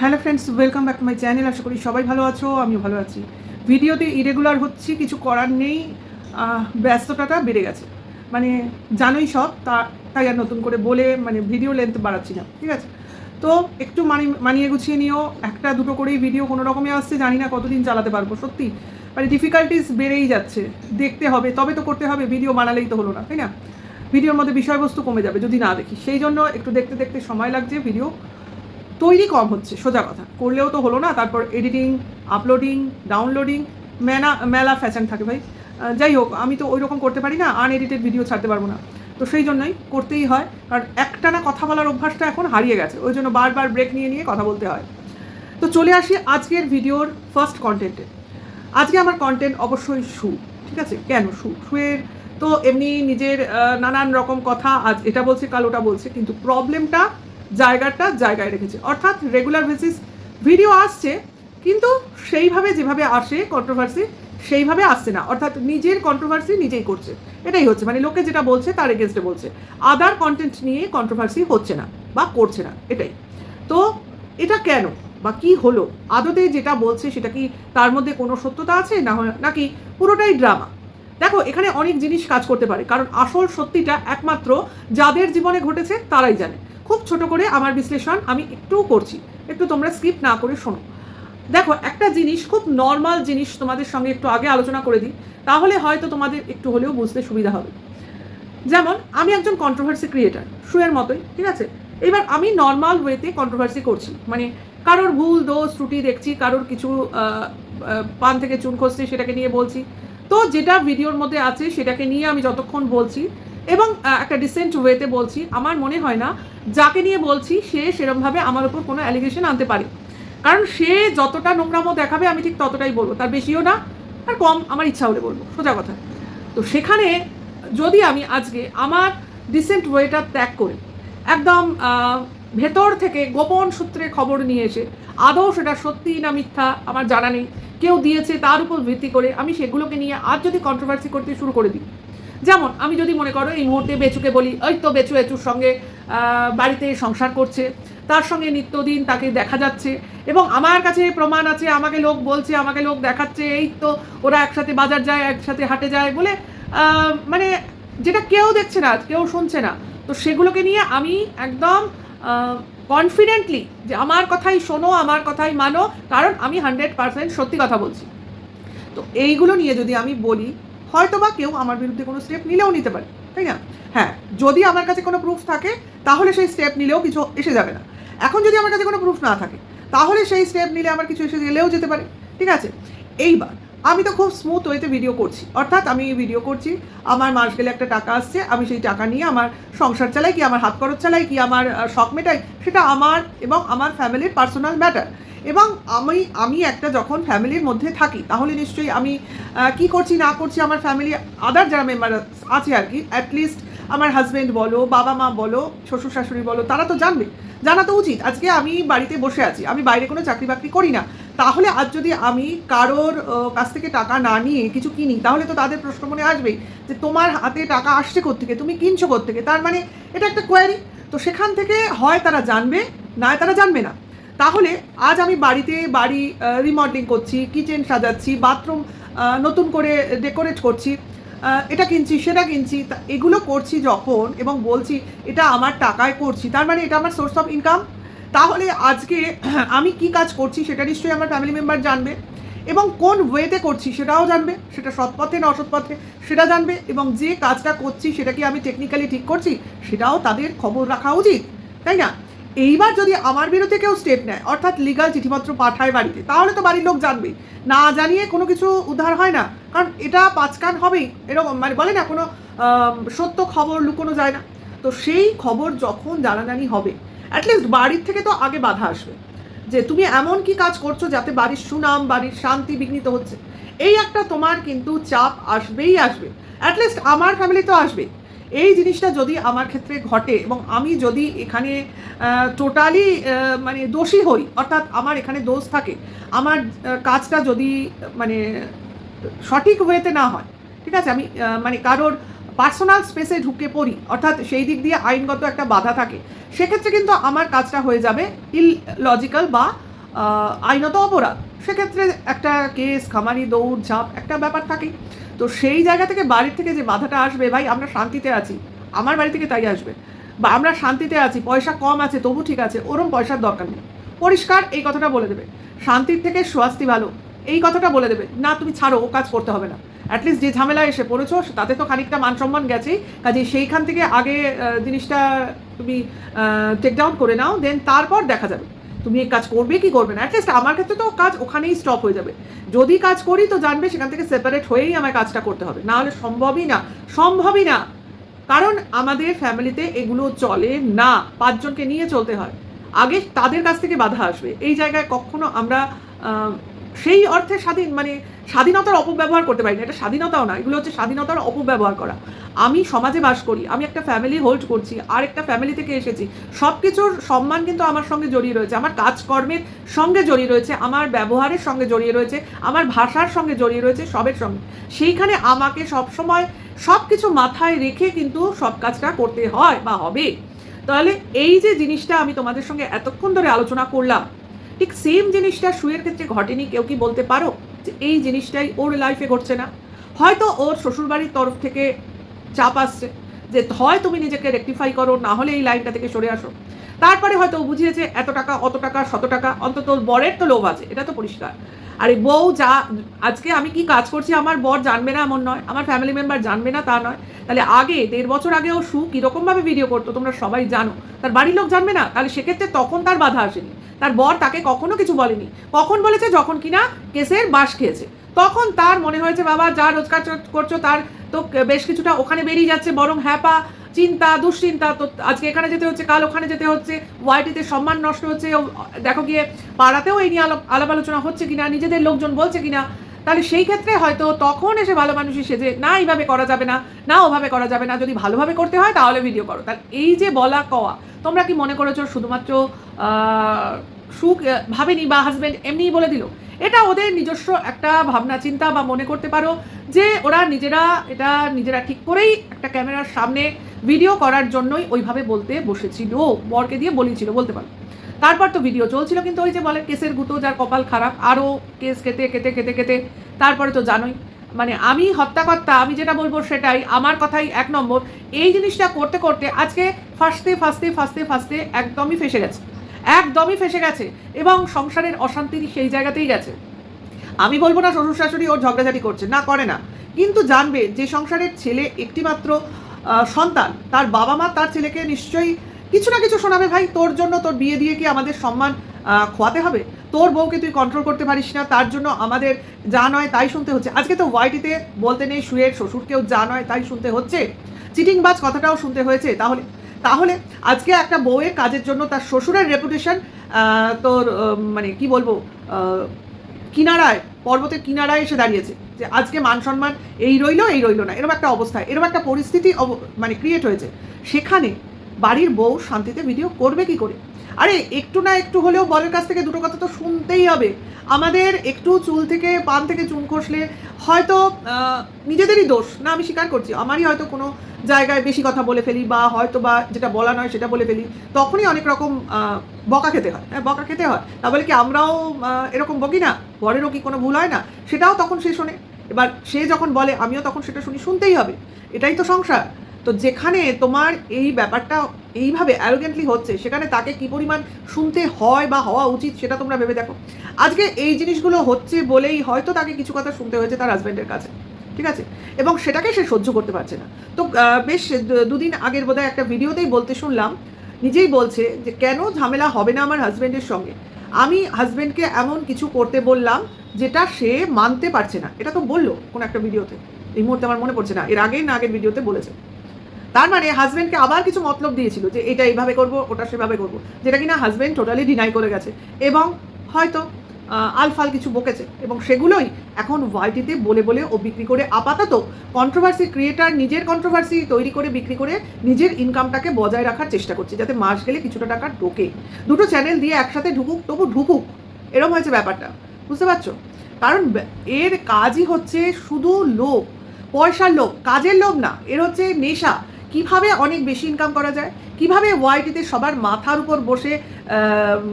Hello friends welcome back to my channel আশা করি সবাই ভালো আছো, আমিও ভালো আছি। ভিডিওতে ইরেগুলার হচ্ছি, কিছু করার নেই। ব্যস্ততাটা বেড়ে গেছে। মানে জানোই সব, তা, তাই আর নতুন করে বলে মানে ভিডিও লেন্থ বাড়াচ্ছি না, ঠিক আছে? তো একটু মানি, মানিয়ে গুছিয়ে নিও, একটা দুটো করেই ভিডিও কোনো রকমে আসছে, জানি না কতদিন চালাতে পারব, সত্যি। মানে ডিফিকাল্টিস বেড়েই যাচ্ছে, দেখতে হবে, তবে তো করতে হবে ভিডিও বানালেই তো হলো না, তাই না? ভিডিওর মধ্যে বিষয়বস্তু কমে যাবে, যদি না দেখি। সেই জন্য একটু দেখতে দেখতে সময় লাগছে ভিডিও তৈরি কম হচ্ছে, সোজা কথা। করলেও তো হলো না, তারপর এডিটিং আপলোডিং ডাউনলোডিং মেলা মেলা ফ্যাশন থাকে ভাই। যাই হোক, আমি তো ওই রকম করতে পারি না আনএডিটেড ভিডিও ছাড়তে পারব না। তো সেই জন্যই করতেই হয়, কারণ একটানা কথা বলার অভ্যাসটা এখন হারিয়ে গেছে, ওই জন্য বারবার ব্রেক নিয়ে নিয়ে কথা বলতে হয়। তো চলে আসি আজকের ভিডিওর ফার্স্ট কন্টেন্টে আজকে আমার কন্টেন্ট অবশ্যই শু ঠিক আছে? কেন শু শুয়ের তো এমনি নিজের নানান রকম কথা, আজ এটা বলছে, কাল ওটা বলছে, কিন্তু প্রবলেমটা জায়গাটা জায়গায় রেখেছে। অর্থাৎ রেগুলার বেসিস ভিডিও আসছে, কিন্তু সেইভাবে যেভাবে আসে কন্ট্রোভার্সি সেইভাবে আসছে না। অর্থাৎ নিজের কন্ট্রোভার্সি নিজেই করছে। এটাই হচ্ছে। মানে লোকে যেটা বলছে তার এগেনস্টে বলছে। আদার কন্টেন্ট নিয়ে কন্ট্রোভার্সি হচ্ছে না বা করছে না, এটাই। তো এটা কেন বা কি হলো? আদতে যেটা বলছে সেটা কি তার মধ্যে কোনো সত্যতা আছে? না নাকি পুরোটাই ড্রামা দেখো, এখানে অনেক জিনিস কাজ করতে পারে। কারণ আসল সত্যিটা একমাত্র যাদের জীবনে ঘটেছে তারাই জানে। খুব ছোট করে আমার বিশ্লেষণ আমি একটু করছি। একটু তোমরা স্কিপ না করে শোনো। দেখো, একটা জিনিস, খুব নর্মাল জিনিস তোমাদের সঙ্গে একটু আগে আলোচনা করে দিই, তাহলে হয়তো তোমাদের একটু হলেও বুঝতে সুবিধা হবে। যেমন, আমি একজন কন্ট্রোভার্সি ক্রিয়েটার শুয়ের মতোই, ঠিক আছে? এবার আমি নর্মাল ওয়েতে কন্ট্রোভার্সি করছি মানে কারোর ভুল, দোষ, ত্রুটি দেখছি, কারোর কিছু পান থেকে চুন খসছে সেটাকে নিয়ে বলছি। তো যেটা ভিডিওর মধ্যে আছে, সেটাকে নিয়ে আমি যতক্ষণ বলছি এবং একটা ডিসেন্ট ওয়েতে বলছি, আমার মনে হয় না যাকে নিয়ে বলছি সে সেরমভাবে আমার ওপর কোনো অ্যালিগেশন আনতে পারে। কারণ সে যতটা নোংরামো দেখাবে, আমি ঠিক ততটাই বলব। তার বেশিও না, আর কম আমার ইচ্ছা হলে বলব। সোজা কথা। তো সেখানে যদি আমি আজকে আমার ডিসেন্ট ওয়েটা ত্যাগ করে, একদম ভেতর থেকে গোপন সূত্রে খবর নিয়ে এসে, আদৌ সেটা সত্যি না মিথ্যা, আমার জানা নেই, কেউ দিয়েছে তার উপর ভিত্তি করে আমি সেগুলোকে নিয়ে আর যদি কন্ট্রোভার্সি করতে শুরু করে দিই যেমন, আমি যদি মনে করো এই মুহূর্তে বেচুকে বলি, ওই তো বেচু এচুর সঙ্গে বাড়িতে সংসার করছে, তার সঙ্গে নিত্যদিন তাকে দেখা যাচ্ছে এবং আমার কাছে প্রমাণ আছে, আমাকে লোক বলছে, আমাকে লোক দেখাচ্ছে, এই তো ওরা একসাথে বাজার যায়, একসাথে হাটে যায় বলে মানে যেটা কেউ দেখছে না, কেউ শুনছে না। তো সেগুলোকে নিয়ে আমি একদম কনফিডেন্টলি যে আমার কথাই শোনো, আমার কথাই মানো, কারণ আমি হান্ড্রেড পার্সেন্ট সত্যি কথা বলছি। তো এইগুলো নিয়ে যদি আমি বলি হয়তো বা কেউ আমার বিরুদ্ধে কোনো স্টেপ নিলেও নিতে পারে, তাই না? হ্যাঁ যদি আমার কাছে কোনো প্রুফ থাকে, তাহলে সেই স্টেপ নিলেও কিছু এসে যাবে না। এখন যদি আমার কাছে কোনো প্রুফ না থাকে, তাহলে সেই স্টেপ নিলে আমার কিছু এসে গেলেও যেতে পারে, ঠিক আছে? এইবার, আমি তো খুব স্মুথ ওয়েতে ভিডিও করছি। অর্থাৎ আমি ভিডিও করছি, আমার মাস গেলে একটা টাকা আসছে, আমি সেই টাকা নিয়ে আমার সংসার চালাই, কি আমার হাত খরচ চালাই, কি আমার শখ মেটাই, সেটা আমার এবং আমার ফ্যামিলির পার্সোনাল ম্যাটার এবং আমি আমি একটা যখন ফ্যামিলির মধ্যে থাকি, তাহলে নিশ্চয়ই আমি কি করছি, না করছি, আমার ফ্যামিলি আদার যারা মেম্বার আছে আর কি অ্যাটলিস্ট আমার হাজব্যান্ড বলো, বাবা মা বলো, শ্বশুর শাশুড়ি বলো, তারা তো জানবে। জানা তো উচিত। আজকে আমি বাড়িতে বসে আছি, আমি বাইরে কোনো চাকরি বাকরি করি না। তাহলে আজ যদি আমি কারোর কাছ থেকে টাকা না নিয়ে কিছু কিনি, তাহলে তো তাদের প্রশ্ন মনে আসবেই যে তোমার হাতে টাকা আসছে কোত্থেকে, তুমি কিনছো কোত্থেকে? তার মানে এটা একটা কোয়ারি তো সেখান থেকে হয় তারা জানবে না তারা জানবে না। তাহলে আজ আমি বাড়িতে বাড়ি রিমডেলিং করছি কিচেন সাজাচ্ছি বাথরুম নতুন করে ডেকোরেট করছি এটা কিনছি, সেটা কিনছি এগুলো করছি যখন এবং বলছি এটা আমার টাকায় করছি, তার মানে এটা আমার সোর্স অফ ইনকাম তাহলে আজকে আমি কি কাজ করছি সেটা নিশ্চয়ই আমার ফ্যামিলি মেম্বার জানবে এবং কোন ওয়েতে করছি সেটাও জানবে, সেটা সৎ পথে না অসৎ পথে সেটা জানবে এবং যে কাজটা করছি সেটা কি আমি টেকনিক্যালি ঠিক করছি, সেটাও তাদের খবর রাখা উচিত, তাই না? এইবার যদি আমার বিরুদ্ধে কেউ স্টেপ নেয়, অর্থাৎ লিগাল চিঠিপত্র পাঠায় বাড়িতে, তাহলে তো বাড়ির লোক জানবে না জানিয়ে কোনো কিছু উদ্ধার হয় না, কারণ এটা পাঁচকান হবেই। এরকম মানে বলে না, কোনো সত্য খবর লুকোনো যায় না। তো সেই খবর যখন জানাজানি হবে অ্যাটলিস্ট বাড়ির থেকে তো আগে বাধা আসবে। যে তুমি এমন কি কাজ করছ যাতে বাড়ির সুনাম, বাড়ির শান্তি বিঘ্নিত হচ্ছে? এই একটা তোমার কিন্তু চাপ আসবেই আসবে। অ্যাটলিস্ট আমার ফ্যামিলি তো আসবেই। এই জিনিসটা যদি আমার ক্ষেত্রে ঘটে এবং আমি যদি এখানে টোটালি মানে দোষী হই, অর্থাৎ আমার এখানে দোষ থাকে, আমার কাজটা যদি মানে সঠিক হয়েতে না হয়, ঠিক আছে? আমি মানে কারোর পার্সোনাল স্পেসে ঢুকে পড়ি, অর্থাৎ সেই দিক দিয়ে আইনগত একটা বাধা থাকে, সেক্ষেত্রে কিন্তু আমার কাজটা হয়ে যাবে ইল লজিক্যাল বা আইনত অপরাধ। সেক্ষেত্রে একটা কেস খামারি দৌড় ঝাঁপ একটা ব্যাপার থাকে তো সেই জায়গা থেকে বাড়ির থেকে যে বাধাটা আসবে, ভাই, আমরা শান্তিতে আছি। আমার বাড়ি থেকে তাই আসবে। বা আমরা শান্তিতে আছি, পয়সা কম আছে, তবু ঠিক আছে, ওরম পয়সার দরকার নেই। পরিষ্কার এই কথাটা বলে দেবে। শান্তির থেকে স্বাস্তি ভালো, এই কথাটা বলে দেবে, না, তুমি ছাড়ো, ও কাজ করতে হবে না। অ্যাটলিস্ট যে ঝামেলা এসে পড়েছো, তাতে তো খানিকটা মান সম্মান গেছেই কাজে সেইখান থেকে আগে জিনিসটা তুমি টেক ডাউন করে নাও দেন তারপর দেখা যাবে। তুমি এই কাজ করবে কি করবে না? অ্যাটলিস্ট আমার ক্ষেত্রে তো কাজ ওখানেই স্টপ হয়ে যাবে। যদি কাজ করি তো জানবে সেখান থেকে সেপারেট হয়েই আমার কাজটা করতে হবে। না হলে সম্ভবই না সম্ভবই না। কারণ আমাদের ফ্যামিলিতে এগুলো চলে না। পাঁচজনকে নিয়ে চলতে হয়। আগে তাদের কাছ থেকে বাধা আসবে। এই জায়গায় কখনো আমরা সেই অর্থে স্বাধীন মানে স্বাধীনতার অপব্যবহার করতে পারি না এটা স্বাধীনতাও না, এগুলো হচ্ছে স্বাধীনতার অপব্যবহার করা। আমি সমাজে বাস করি, আমি একটা ফ্যামিলি হোল্ড করছি, আর একটা ফ্যামিলি থেকে এসেছি। সব কিছুর সম্মান কিন্তু আমার সঙ্গে জড়িয়ে রয়েছে, আমার কাজকর্মের সঙ্গে জড়িয়ে রয়েছে, আমার ব্যবহারের সঙ্গে জড়িয়ে রয়েছে, আমার ভাষার সঙ্গে জড়িয়ে রয়েছে, সবের সঙ্গে। সেইখানে আমাকে সবসময় সব কিছু মাথায় রেখে কিন্তু সব কাজটা করতে হয় বা হবে। তাহলে এই যে জিনিসটা আমি তোমাদের সঙ্গে এতক্ষণ ধরে আলোচনা করলাম, ঠিক সেম জিনিসটা শুয়ের ক্ষেত্রে ঘটেনি, কেউ কি বলতে পারো? এই জিনিসটাই ওর লাইফে ঘটছে না। হয়তো ওর শ্বশুরবাড়ির তরফ থেকে চাপ আসছে যে হয় তুমি নিজেকে রেকটিফাই করো, না হলে এই লাইনটা থেকে সরে আসো। তারপরে হয়তো বুঝিয়েছে, এত টাকা, অত টাকা, শত টাকা, অন্তত বরের তো লোভ আছে, এটা তো পরিষ্কার। আর এই বউ যা, আজকে আমি কি কাজ করছি আমার বর জানবে না এমন নয়, আমার ফ্যামিলি মেম্বার জানবে না তা নয়। তাহলে আগে, দেড় বছর আগে ও সু কীরকমভাবে ভিডিও করতো, তোমরা সবাই জানো। তার বাড়ির লোক জানবে না, তাহলে সেক্ষেত্রে তখন তার বাধা আসেনি। তার বর তাকে কখনো কিছু বলেনি। কখন বলেছে? যখন কিনা কেসের বাস খেয়েছে। তখন তার মনে হয়েছে, বাবা, যা রোজগার করছ তার তো বেশ কিছুটা ওখানে বেরিয়ে যাচ্ছে, বরং হ্যাপা চিন্তা, দুশ্চিন্তা, তো আজকে এখানে যেতে হচ্ছে, কাল ওখানে যেতে হচ্ছে, ওয়াইটিতে সম্মান নষ্ট হচ্ছে দেখো গিয়ে পাড়াতেও এই নিয়ে আলাপ আলোচনা হচ্ছে কিনা, নিজেদের লোকজন বলছে কিনা তাহলে সেই ক্ষেত্রে হয়তো তখন এসে ভালো মানুষই সেজে না, এইভাবে করা যাবে না না, ওভাবে করা যাবে না, যদি ভালোভাবে করতে হয়, তাহলে ভিডিও করো। তাহলে এই যে বলা কওয়া, তোমরা কি মনে করেছ শুধুমাত্র সুখ ভাবেনি বা হাজবেন্ড এমনিই বলে দিল? এটা ওদের নিজস্ব একটা ভাবনা, চিন্তা বা মনে করতে পারো যে, ওরা নিজেরা এটা নিজেরা ঠিক করেই একটা ক্যামেরার সামনে ভিডিও করার জন্যই ওইভাবে বলতে বসেছিল। বরকে দিয়ে বলিয়েছিল বলতে পারো। তারপর তো ভিডিও চলছিল, কিন্তু ওই যে বলে কেসের গুতো, যার কপাল খারাপ আরও কেস কেটে কেটে কেটে কেটে, তারপরে তো জানোই। মানে আমি হত্যাকর্তা, আমি যেটা বলব সেটাই, আমার কথাই এক নম্বর। এই জিনিসটা করতে করতে আজকে ফাঁসতে ফাঁসতে ফাঁসতে ফাঁসতে একদমই ফেসে গেছে। একদমই ফেসে গেছে, এবং সংসারের অশান্তি সেই জায়গাতেই গেছে। আমি বলব না শ্বশুর শাশুড়ি ওর ঝগড়াঝাটি করছে, না করে না। কিন্তু জানবে যে সংসারের ছেলে একটিমাত্র সন্তান, তার বাবা মা তার ছেলেকে নিশ্চয়ই কিছু না কিছু শোনাবে ভাই। তোর জন্য তোর বিয়ে দিয়ে কি আমাদের সম্মান খোয়াতে হবে? তোর বউকে তুই কন্ট্রোল করতে পারিস না, তার জন্য আমাদের যা নয় তাই শুনতে হচ্ছে। আজকে তো ওয়াইটিতে বলতে নেই, শুয়ের শ্বশুরকেও যা নয় তাই শুনতে হচ্ছে। চিটিংবাজ কথাটাও শুনতে হয়েছে। তাহলে তাহলে আজকে একটা বউয়ের কাজের জন্য তার শ্বশুরের রেপুটেশন তোর মানে কি বলব কিনারায়, পর্বতের কিনারায় এসে দাঁড়িয়েছে। যে আজকে মান সম্মান এই রইল এই রইল না। এরকম একটা অবস্থা, এরকম একটা পরিস্থিতি মানে ক্রিয়েট হয়েছে। সেখানে বাড়ির বউ শান্তিতে ভিডিও করবে কি করে? আরে, একটু না একটু হলেও বরের কাছ থেকে দুটো কথা তো শুনতেই হবে। আমাদের একটু চুল থেকে পান থেকে চুন খসলে হয়তো নিজেদেরই দোষ। না, আমি স্বীকার করছি। আমারই হয়তো কোনো জায়গায় বেশি কথা বলে ফেলি বা হয়তো বা যেটা বলা নয় সেটা বলে ফেলি, তখনই অনেক রকম বকা খেতে হয়। হ্যাঁ বকা খেতে হয়। তা বলে কি আমরাও এরকম বকি না? বরেরও কি কোনো ভুল হয় না? সেটাও তখন সে শোনে। এবার সে যখন বলে, আমিও তখন সেটা শুনি, শুনতেই হবে। এটাই তো সংসার। তো যেখানে তোমার এই ব্যাপারটা এইভাবে অ্যারোগেন্টলি হচ্ছে, সেখানে তাকে কি পরিমাণ শুনতে হয় বা হওয়া উচিত সেটা তোমরা ভেবে দেখো। আজকে এই জিনিসগুলো হচ্ছে বলেই হয়তো তাকে কিছু কথা শুনতে হয়েছে তার হাজব্যান্ডের কাছে, ঠিক আছে? এবং সেটাকে সে সহ্য করতে পারছে না। তো বেশ দুদিন আগের বোধহয় একটা ভিডিওতেই বলতে শুনলাম, নিজেই বলছে যে কেন ঝামেলা হবে না আমার হাজব্যান্ডের সঙ্গে? আমি হাজব্যান্ডকে এমন কিছু করতে বললাম যেটা সে মানতে পারছে না। এটা তো বলল কোনো একটা ভিডিওতে। এই মুহূর্তে আমার মনে পড়ছে না। এর আগেই না আগের ভিডিওতে বলেছে। তার মানে হাজব্যান্ডকে আবার কিছু মতলব দিয়েছিল যে এটা এইভাবে করব, ওটা সেভাবে করব, যেটা কিনা হাজব্যান্ড টোটালি ডিনাই করে গেছে। এবং হয়তো আলফাল কিছু বকেছে। এবং সেগুলোই এখন ওয়াইটিতে বলে বলে ও বিক্রি করে আপাতত কন্ট্রোভার্সি ক্রিয়েটার নিজের কন্ট্রোভার্সি তৈরি করে বিক্রি করে নিজের ইনকামটাকে বজায় রাখার চেষ্টা করছে, যাতে মাস গেলে কিছুটা টাকা ঢোকে। দুটো চ্যানেল দিয়ে একসাথে ঢুকুক, তবু ঢুকুক। এরকম হয়েছে ব্যাপারটা। বুঝতে পারছ? কারণ এর কাজই হচ্ছে শুধু লোভ, পয়সার লোভ, কাজের লোভ না, এর হচ্ছে নেশা। কীভাবে অনেক বেশি ইনকাম করা যায়? কীভাবে ওয়াইটিতে সবার মাথার উপর বসে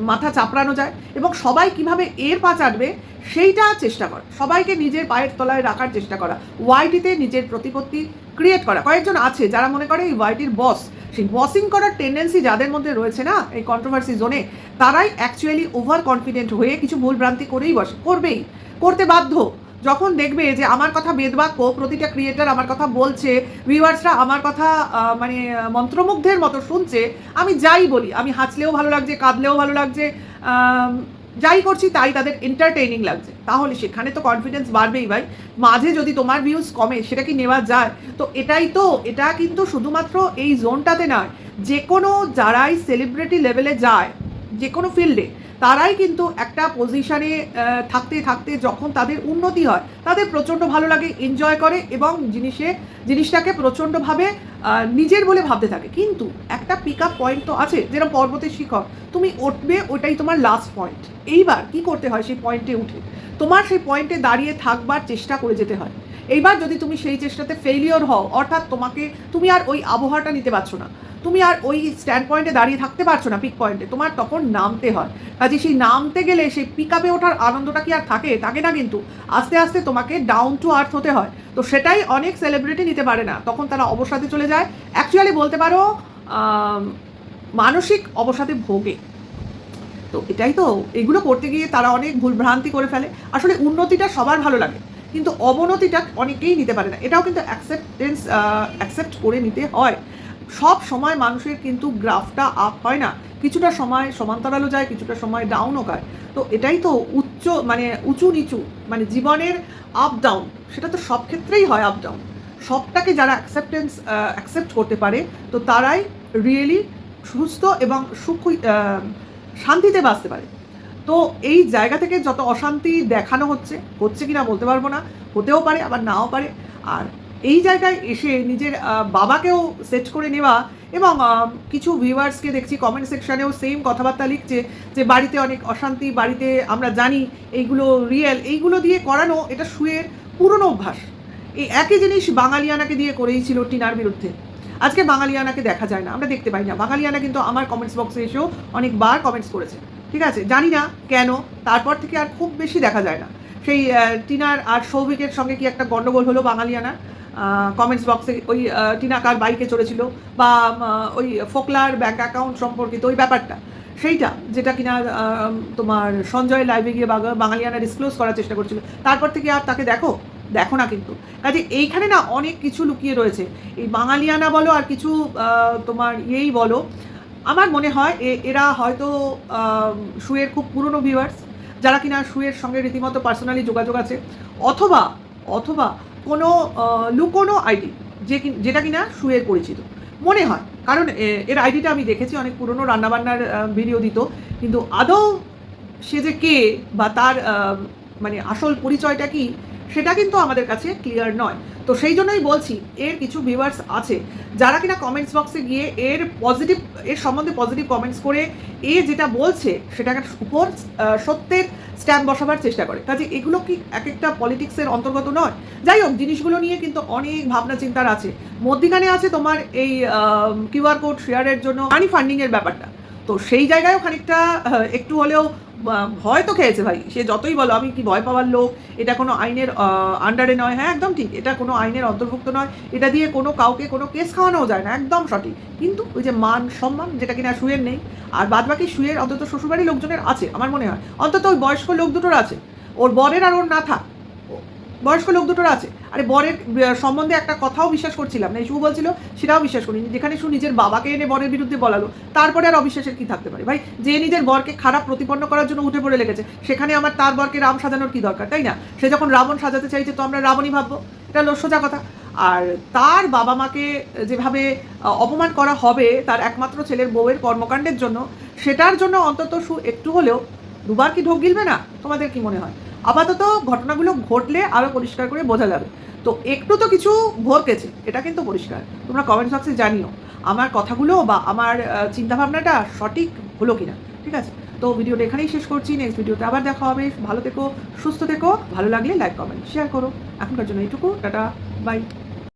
মাথা চাপড়ানো যায়? এবং সবাই কীভাবে এর পা চাটবে সেইটা চেষ্টা করা। সবাইকে নিজের পায়ের তলায় রাখার চেষ্টা করা। ওয়াইটিতে নিজের প্রতিপত্তি ক্রিয়েট করা। কয়েকজন আছে যারা মনে করে এই ওয়াইটির বস সেই বসিং করার টেন্ডেন্সি যাদের মধ্যে রয়েছে না, এই কন্ট্রোভার্সি জোনে তারাই অ্যাকচুয়ালি ওভার কনফিডেন্ট হয়ে কিছু ভুল ভ্রান্তি করেই বসে, করবেই। করতে বাধ্য। যখন দেখবে যে আমার কথা বেদবাক্য, প্রতিটা ক্রিয়েটার আমার কথা বলছে ভিউয়ার্সরা আমার কথা মানে মন্ত্রমুগ্ধের মতো শুনছে, আমি যাই বলি, আমি হাসলেও ভালো লাগছে, কাঁদলেও ভালো লাগছে যাই করছি তাই তাদের এন্টারটেইনিং লাগছে। তাহলে সেখানে তো কনফিডেন্স বাড়বেই ভাই। মাঝে যদি তোমার ভিউজ কমে, সেটা কি নেওয়া যায়? তো এটাই তো, এটা কিন্তু শুধুমাত্র এই জোনটাতে নয় যে কোনো যারাই সেলিব্রিটি লেভেলে যায় যে কোনো ফিল্ডে তারাই কিন্তু একটা পজিশানে থাকতে থাকতে যখন তাদের উন্নতি হয়, তাদের প্রচণ্ড ভালো লাগে এনজয় করে এবং জিনিসে, জিনিসটাকে প্রচণ্ডভাবে নিজের বলে ভাবতে থাকে। কিন্তু একটা পিক আপ পয়েন্ট তো আছে যেরকম পর্বতের শিখর। তুমি উঠবে ওটাই তোমার লাস্ট পয়েন্ট এইবার কি করতে হয় সেই পয়েন্টে উঠে? তোমার সেই পয়েন্টে দাঁড়িয়ে থাকবার চেষ্টা করে যেতে হয়। এইবার যদি তুমি সেই চেষ্টাতে ফেলিওর হও, অর্থাৎ তোমাকে, তুমি আর ওই আবহাওয়াটা নিতে পারছ না, তুমি আর ওই স্ট্যান্ড পয়েন্টে দাঁড়িয়ে থাকতে পারছ না পিক পয়েন্টে তোমার তখন নামতে হয়। কাজে সেই নামতে গেলে সেই পিক আপে ওঠার আনন্দটা কি আর থাকে থাকে না কিন্তু, আস্তে আস্তে তোমাকে ডাউন টু আর্থ হতে হয়। তো সেটাই অনেক সেলিব্রিটি নিতে পারে না, তখন তারা অবসাদে চলে যায়। অ্যাকচুয়ালি বলতে পারো মানসিক অবসাদে ভোগে। তো এটাই তো, এগুলো করতে গিয়ে তারা অনেক ভুলভ্রান্তি করে ফেলে। আসলে উন্নতিটা সবার ভালো লাগে। কিন্তু অবনতিটা অনেকেই নিতে পারে না। এটাও কিন্তু অ্যাকসেপ্টেন্স অ্যাকসেপ্ট করে নিতে হয়। সব সময় মানুষের কিন্তু গ্রাফটা আপ হয় না। কিছুটা সময় সমান্তরালও যায়, কিছুটা সময় ডাউনও যায়। তো এটাই তো উচ্চ মানে উঁচু নিচু মানে জীবনের আপ ডাউন সেটা তো সব ক্ষেত্রেই হয় আপ ডাউন সবটাকে যারা অ্যাকসেপ্টেন্স অ্যাকসেপ্ট করতে পারে, তো তারাই রিয়েলি সুস্থ এবং সুখ শান্তিতে বাঁচতে পারে। তো এই জায়গা থেকে যত অশান্তি দেখানো হচ্ছে হচ্ছে কিনা বলতে পারব না, হতেও পারে, আবার নাও পারে। আর এই জায়গায় এসে নিজের বাবাকেও সেট করে নেওয়া এবং কিছু ভিউয়ার্সকে দেখছি কমেন্ট সেকশানেও সেম কথাবার্তা লিখছে যে বাড়িতে অনেক অশান্তি, বাড়িতে আমরা জানি এইগুলো রিয়েল এইগুলো দিয়ে করানো এটা শুয়ের পুরনো অভ্যাস। এই একই জিনিস বাঙালিয়ানাকে দিয়ে করেই ছিল টিনার বিরুদ্ধে। আজকে বাঙালিয়ানাকে দেখা যায় না, আমরা দেখতে পাই না। বাঙালিয়ানা কিন্তু আমার কমেন্টস বক্সে এসেও অনেকবার কমেন্টস করেছে। ঠিক আছে? জানি না কেন তারপর থেকে আর খুব বেশি দেখা যায় না। সেই টিনার আর সৌভিকের সঙ্গে কি একটা গন্ডগোল হলো বাঙালিয়ানার? কমেন্টস বক্সে ওই আহ, টিনা কার বাইকে চড়েছিল বা ওই ফোকলার ব্যাঙ্ক অ্যাকাউন্ট সম্পর্কিত ওই ব্যাপারটা। সেইটা যেটা কিনা তোমার সঞ্জয় লাইভে গিয়ে বাঙালিয়ানা ডিসক্লোজ করার চেষ্টা করছিল। তারপর থেকে আর তাকে দেখো দেখো না কিন্তু। কাজে এইখানে না অনেক কিছু লুকিয়ে রয়েছে। এই বাঙালিয়ানা বলো আর কিছু তোমার ইয়েই বলো আমার মনে হয় এরা হয়তো শুয়ের খুব পুরনো ভিউয়ার্স যারা কিনা শুয়ের সঙ্গে রীতিমতো পার্সোনালি যোগাযোগ আছে, অথবা অথবা কোনো লুকোনো আইডি যে যেটা কিনা শুয়ের পরিচিত। মনে হয়, কারণ এর আইডিটা আমি দেখেছি, অনেক পুরনো রান্নাবান্নার ভিডিও দিত, কিন্তু আদৌ সে যে কে বা তার মানে আসল পরিচয়টা কি সেটা কিন্তু আমাদের কাছে ক্লিয়ার নয়। তো সেই জন্যই বলছি, এর কিছু ভিউয়ার্স আছে, যারা কিনা কমেন্টস বক্সে গিয়ে এর পজিটিভ এর সম্বন্ধে পজিটিভ কমেন্টস করে এ যেটা বলছে, সেটাকে উপর সত্যের স্ট্যাম্প বসাবার চেষ্টা করে। কাজে এগুলো কি এক একটা পলিটিক্সের অন্তর্গত নয়? যাই হোক, জিনিসগুলো নিয়ে কিন্তু অনেক ভাবনা চিন্তার আছে। মধ্যিখানে আছে তোমার এই কিউআর কোড শেয়ারের জন্য মানি ফান্ডিংয়ের ব্যাপারটা। তো সেই জায়গায়ও খানিকটা একটু হলেও ভয় তো খেয়েছে ভাই। সে যতই বলো, আমি কি ভয় পাওয়ার লোক? এটা কোনো আইনের আন্ডারে নয়। হ্যাঁ একদম ঠিক। এটা কোনো আইনের অন্তর্ভুক্ত নয়। এটা দিয়ে কোনো কাউকে কোনো কেস খাওয়ানোও যায় না। একদম সঠিক। কিন্তু ওই যে মান সম্মান, যেটা কিনা শুয়ের নেই, আর বাদ বাকি শুয়ের অন্তত শ্বশুরবাড়ির লোকজনের আছে, আমার মনে হয়। অন্তত ওই বয়স্ক লোক দুটোর আছে। ওর বরের আর ওর না থাক। বয়স্ক লোক দুটোর আছে। আরে বরের সম্বন্ধে একটা কথাও বিশ্বাস করছিলাম না। এই শু বলছিল, সেটাও বিশ্বাস করিনি। যেখানে শু নিজের বাবাকে এনে বরের বিরুদ্ধে বলালো, তারপরে আর অবিশ্বাসের কি থাকতে পারে? ভাই, যে নিজের বরকে খারাপ প্রতিপন্ন করার জন্য উঠে পড়ে লেগেছে, সেখানে আমার তার বরকে রাম সাজানোর কি দরকার, তাই না? সে যখন রাবণ সাজাতে চাইছে, তো আমরা রাবণই ভাববো। এটা সোজা কথা। আর তার বাবা মাকে যেভাবে অপমান করা হবে তার একমাত্র ছেলের বউয়ের কর্মকাণ্ডের জন্য, সেটার জন্য অন্তত সু একটু হলেও দুবার কি ঢোক গিলবে না? তোমাদের কি মনে হয়? আপাতত ঘটনাগুলো ঘটলে আরও পরিষ্কার করে বোঝা যাবে। তো একটু তো কিছু ভরকেছে, এটা কিন্তু পরিষ্কার। তোমরা কমেন্ট বক্সে জানিও, আমার কথাগুলো বা আমার চিন্তাভাবনাটা সঠিক হলো কিনা, ঠিক আছে? তো ভিডিওটা এখানেই শেষ করছি নেক্সট ভিডিওতে আবার দেখা হবে। ভালো থেকো, সুস্থ থেকো, ভালো লাগলে লাইক কমেন্ট শেয়ার করো। এখনকার জন্য এইটুকু, টাটা বাই